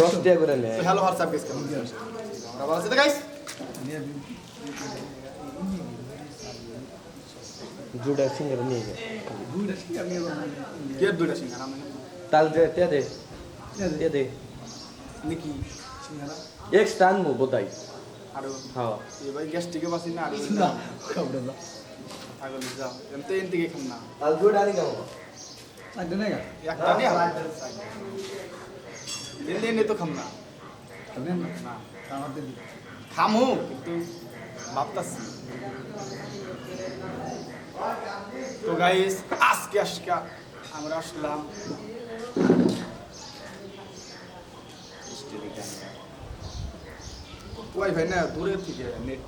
দশ টাকা করে নেয় হ্যালো হোয়াটসঅ্যাপ গাইস কেমন আছেন আমরা ভালো আছি তো গাইস দুটা সিঙ্গারা নিয়ে যায় কে দুইটা সিঙ্গারা আমি তাল দে তে দে। তে দে। নাকি সিঙ্গারা। এক্সট্রা আনব বোধহয়। আর? হ্যাঁ। এই ভাই গ্যাস্ট্রিকে বাসি না আর না খাব না যাও। এমতে এনতিকে খাম না। তাল দুটা আনি কেমন? চারটে না একটা দিন তো খাম না না না দিদি খামু কিন্তু ভাবতাছি তো গাইস আজকে আজকে আমরা আসলাম। ওয়াইফাই না দূরের থেকে নেট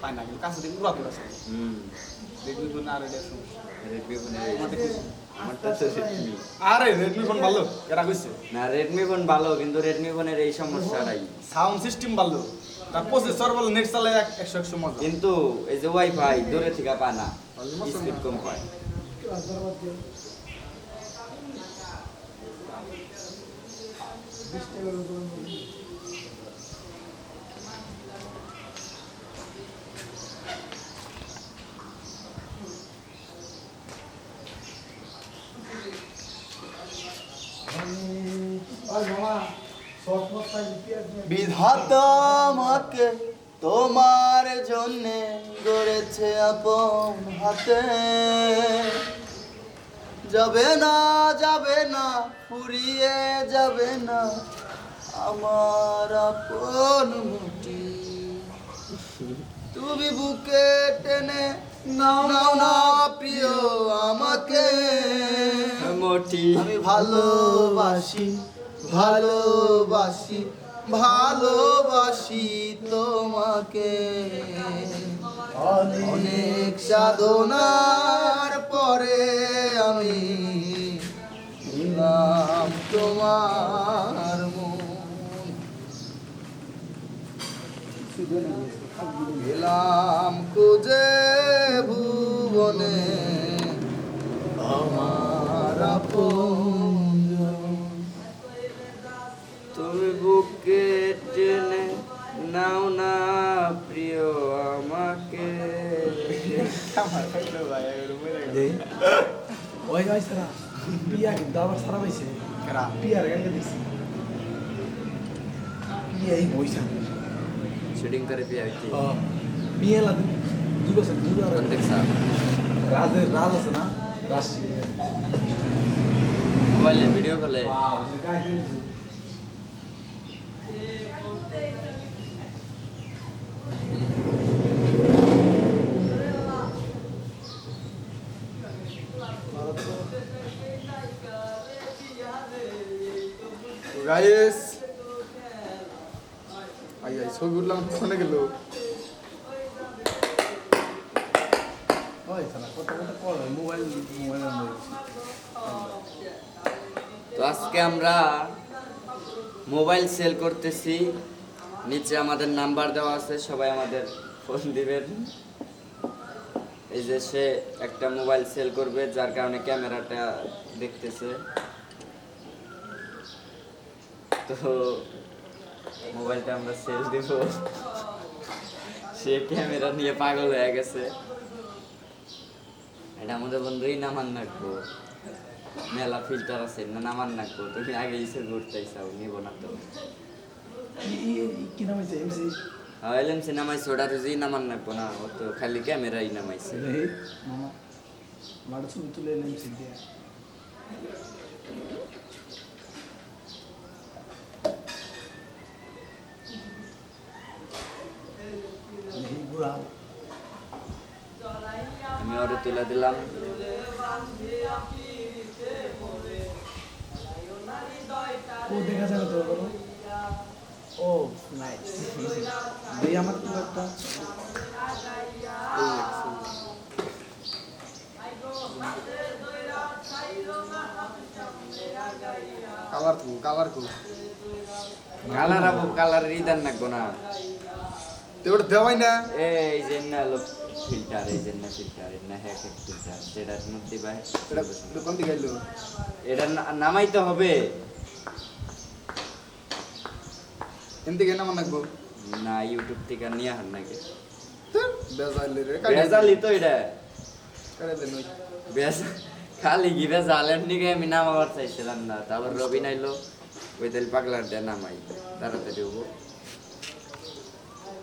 পায় না কিন্তু কাছে থেকে আছে হুম। রেডমি ফোন আর এটা সমস্যা। রেডমি আরে রেডমি ফোন ভালো এরা কইছে। না রেডমি ফোন ভালো কিন্তু রেডমি ফোনের এই সমস্যাটাই সাউন্ড সিস্টেম ভালো তার প্রসেসর ভালো নেট চালায় এক- একশো একশো মজা। কিন্তু এই যে ওয়াইফাই দূরে থেকে পায় না স্পিড কম পায় বিধাতা আমাকে তোমার জন্য গড়েছে আপন হাতে। যাবে না যাবে না ফুরিয়ে যাবে না আমার আপন মুটি। তুমি বুকে টেনে নাও নাও না প্রিয় আমাকে। মোটি। আমি ভালোবাসি ভালোবাসি ভালোবাসি তোমাকে অনেক সাধনার পরে আমি দিলাম তোমার গেলাম খুঁজে ভুবনে আমার আপনজন। তুমি বুকে টেনে নাও না প্রিয় আমাকে ওই গাইস রা পিয়া কিন্তু আবার সারা পাইছে? পিয়ার গাঙ্গে দিছি পিয়া এই বইছা শুটিং করে পিয়া কি পিয়া লাগে দুই আর দেখছা রাজ আছে না রাশি মোবাইলে ভিডিও কলে গাইস আই আই ছবি উঠলাম ফোনে গেল। তো আজকে আমরা মোবাইল সেল করতেছি। নিচে আমাদের নাম্বার দেওয়া আছে সবাই আমাদের ফোন দিবেন। এই যে সে একটা মোবাইল সেল করবে, যার কারণে ক্যামেরাটা দেখতেছে। তো মোবাইলটা আমরা সেল দেব। সে ক্যামেরা নিয়ে পাগল হয়ে গেছে। এটা আমাদের বন্ধুই নামান রাখব মেলা ফিল্টার আছে, না নামান রাখব তুমি আগে ইসে ঘুরতে চাও, নিব না তো। কি নাম হয়েছে এমসি এলএমসি নামাইছে ওটা তো যেই নামান না ও তো খালি ক্যামেরাই নামাইছে। মামা ছবি তুলে দিয়ে আমি ওরে তুলে দিলাম। ও দেখা যাবে তো ও নাইস আমার কি একটা কালার কু কালার কু। কালার আবু কালার রিদান না। তো ওটা দেওয়াই না। এই যে না ফিল্টার এই যে না ফিল্টার না হ্যাক ফিল্টার যেটার মধ্যে বা এটা দোকান থেকে এলো এটা না- নামাইতে হবে। কেন নাম লাগবো? না ইউটিউব থেকে নিয়ে হার নাকি? বেজালি রে বেজালি তো এটা। খালি কি বেজালের নিকে? আমি নামাবার চাইছিলাম না। তারপর রবি নাইলো ওই তেল পাগলার দেয় নামাই তাড়াতাড়ি হব।